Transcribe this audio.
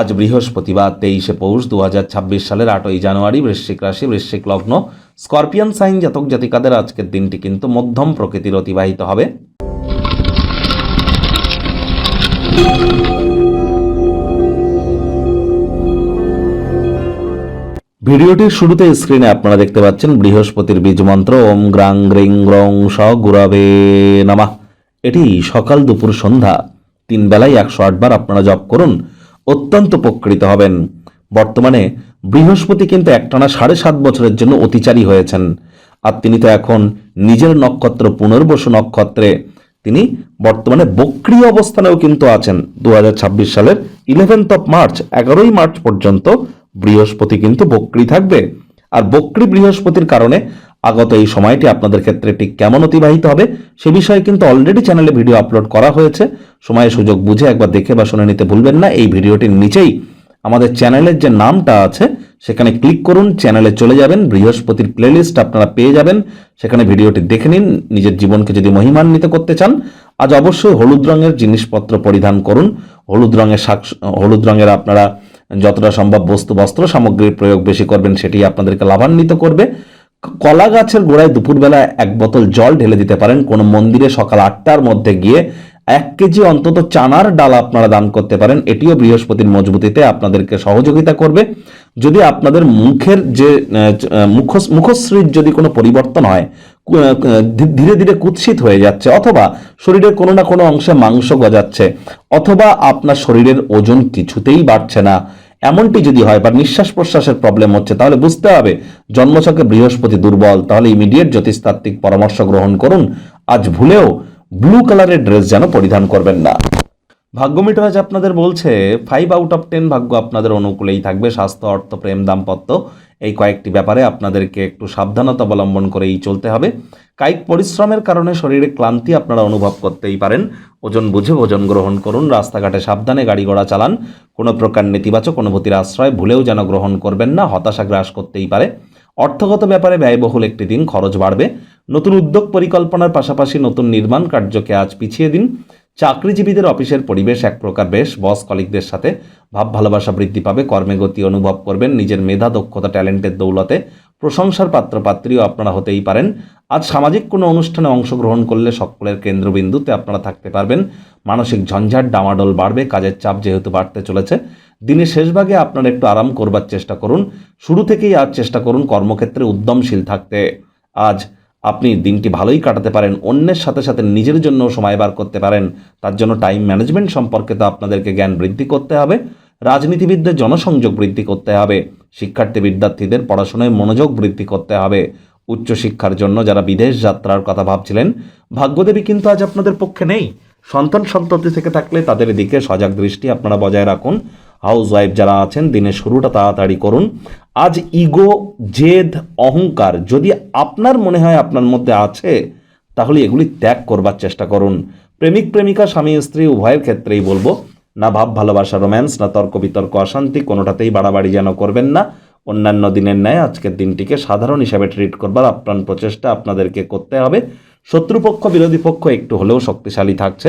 আজ বৃহস্পতিবার, তেইশে পৌষ দু সালের আটই জানুয়ারি বৃশ্চিক রাশি, বৃশ্চিক লগ্ন। স্করপিয়ান সাইন জাতক জাতিকাদের আজকের দিনটি কিন্তু মধ্যম প্রকৃতির অতিবাহিত হবে। ভিডিওটির শুরুতে স্ক্রিনে আপনারা দেখতে পাচ্ছেন বৃহস্পতির বীজ মন্ত্র, ওম গ্রাং গ্রিং গ্রং স গুরাবে নামা। এটি সকাল দুপুর সন্ধ্যা, তিন বেলায় একশো আটবার আপনারা জপ করুন। অত্যন্ত উপকৃত হবেন। বর্তমানে বৃহস্পতি কিন্তু একটানা সাড়ে সাত বছরের জন্য অতিচারী হয়েছেন। আর তিনি তো এখন নিজের নক্ষত্র, পুনর্বসু নক্ষত্রে। তিনি বর্তমানে বক্রিয় অবস্থানেও কিন্তু আছেন। দু হাজার ছাব্বিশ সালের ইলেভেন্থ অফ মার্চ এগারোই মার্চ পর্যন্ত বৃহস্পতি কিন্তু বক্রি থাকবে। আর বক্রি বৃহস্পতির কারণে আগত এই সময়টি আপনাদের ক্ষেত্রে ঠিক কেমন অতিবাহিত হবে, সে বিষয়ে কিন্তু অলরেডি চ্যানেলে ভিডিও আপলোড করা হয়েছে। সময় সুযোগ বুঝে একবার দেখে বা শুনে নিতে ভুলবেন না। এই ভিডিওটির নিচেই আমাদের চ্যানেলের যে নামটা আছে, সেখানে ক্লিক করুন চ্যানেলে চলে যাবেন, বৃহস্পতির প্লেলিস্ট আপনারা পেয়ে যাবেন। সেখানে ভিডিওটি দেখে নিন, নিজের জীবনকে যদি মহিমান্বিত করতে চান, আজ অবশ্যই হলুদ রঙের জিনিসপত্র পরিধান করুন। হলুদ রঙের শাক হলুদ রঙের আপনারা যতটা সম্ভব বস্তু, বস্ত্র সামগ্রীর প্রয়োগ বেশি করবেন, সেটি আপনাদেরকে লাভান্বিত করবে। কলা গাছের গোড়ায় দুপুরবেলা এক বোতল জল ঢেলে দিতে পারেন। কোনো মন্দিরে সকাল আটটার মধ্যে গিয়ে এক কেজি অন্তত চানার ডাল আপনারা দান করতে পারেন। এটিও বৃহস্পতির মজবুতিতে আপনাদেরকে সহযোগিতা করবে। যদি আপনাদের মুখের যে আহ, মুখ মুখশ্রীর যদি কোনো পরিবর্তন হয় ধীরে ধীরে কুৎসিত হয়ে যাচ্ছে অথবা শরীরের কোনো না কোনো অংশে মাংস গজাচ্ছে অথবা আপনার শরীরের ওজন কিছুতেই বাড়ছে না এমনটি যদি হয় বা নিঃশ্বাস প্রশ্বাসের প্রবলেম হচ্ছে, তাহলে বুঝতে হবে জন্মছকে বৃহস্পতি দুর্বল, তাহলে ইমিডিয়েট জ্যোতিষতাত্ত্বিক পরামর্শ গ্রহণ করুন। আজ ভুলেও ব্লু কালারের ড্রেস যেন পরিধান করবেন না। ভাগ্য মিটার আপনাদের বলছে ফাইভ আউট অফ টেন ভাগ্য আপনাদের অনুকূলেই থাকবে। স্বাস্থ্য, অর্থ, প্রেম, দাম্পত্য এই কয়েকটি ব্যাপারে আপনাদেরকে একটু সাবধানতা অবলম্বন করেই চলতে হবে। কায়িক পরিশ্রমের কারণে শরীরে ক্লান্তি আপনারা অনুভব করতেই পারেন। ওজন বুঝে ওজন গ্রহণ করুন, রাস্তাঘাটে সাবধানে গাড়ি ঘোড়া চালান, কোনো প্রকার নেতিবাচক অনুভূতির আশ্রয় ভুলেও যেন গ্রহণ করবেন না, হতাশা গ্রাস করতেই পারে। অর্থগত ব্যাপারে ব্যয়বহুল একটি দিন, খরচ বাড়বে। নতুন উদ্যোগ পরিকল্পনার পাশাপাশি নতুন নির্মাণ কার্যকে আজ পিছিয়ে দিন। চাকরিজীবীদের অফিসের পরিবেশ এক প্রকার বেশ। বস কলিকদের সাথে ভাব ভালোবাসা বৃদ্ধি পাবে, কর্মে গতি অনুভব করবেন, নিজের মেধা, দক্ষতা, ট্যালেন্টের দৌলতে প্রশংসার পাত্রপাত্রীও আপনারা হতেই পারেন। আজ সামাজিক কোনো অনুষ্ঠানে অংশগ্রহণ করলে সকলের কেন্দ্রবিন্দুতে আপনারা থাকতে পারবেন। মানসিক ঝঞ্ঝাট ডামাডোল বাড়বে, কাজের চাপ যেহেতু বাড়তে চলেছে। দিনের শেষভাগে আপনারা একটু আরাম করবার চেষ্টা করুন। শুরু থেকেই আজ চেষ্টা করুন কর্মক্ষেত্রে উদ্যমশীল থাকতে। আজ আপনি দিনটি ভালোই কাটাতে পারেন, অন্যের সাথে সাথে নিজের জন্য সময় বার করতে পারেন। তার জন্য টাইম ম্যানেজমেন্ট সম্পর্কে তো আপনাদেরকে জ্ঞান বৃদ্ধি করতে হবে, রাজনীতিবিদদের জনসংযোগ বৃদ্ধি করতে হবে, শিক্ষার্থী বিদ্যার্থীদের পড়াশোনায় মনোযোগ বৃদ্ধি করতে হবে। উচ্চশিক্ষার জন্য যারা বিদেশ যাত্রার কথা ভাবছিলেন, ভাগ্যদেবী কিন্তু আজ আপনাদের পক্ষে নেই। সন্তান সন্ততি থেকে থাকলে তাদের দিকে সজাগ দৃষ্টি আপনারা বজায় রাখুন। হাউস ওয়াইফ যারা আছেন, দিনের শুরুটা তাড়াতাড়ি করুন। আজ ইগো জেদ, অহংকার যদি আপনার মনে হয় আপনার মধ্যে আছে, তাহলে এগুলি ত্যাগ করবার চেষ্টা করুন। প্রেমিক, প্রেমিকা, স্বামী, স্ত্রী, উভয়ের ক্ষেত্রেই বলব, না ভাব, ভালোবাসা রোম্যান্স না তর্ক, বিতর্ক, অশান্তি, কোনোটাতেই বাড়াবাড়ি যেন করবেন না। অন্যান্য দিনের ন্যায় আজকের দিনটিকে সাধারণ হিসাবে ট্রিট করবার আপ্রাণ প্রচেষ্টা আপনাদেরকে করতে হবে। শত্রুপক্ষ, বিরোধী পক্ষ একটু হলেও শক্তিশালী থাকছে।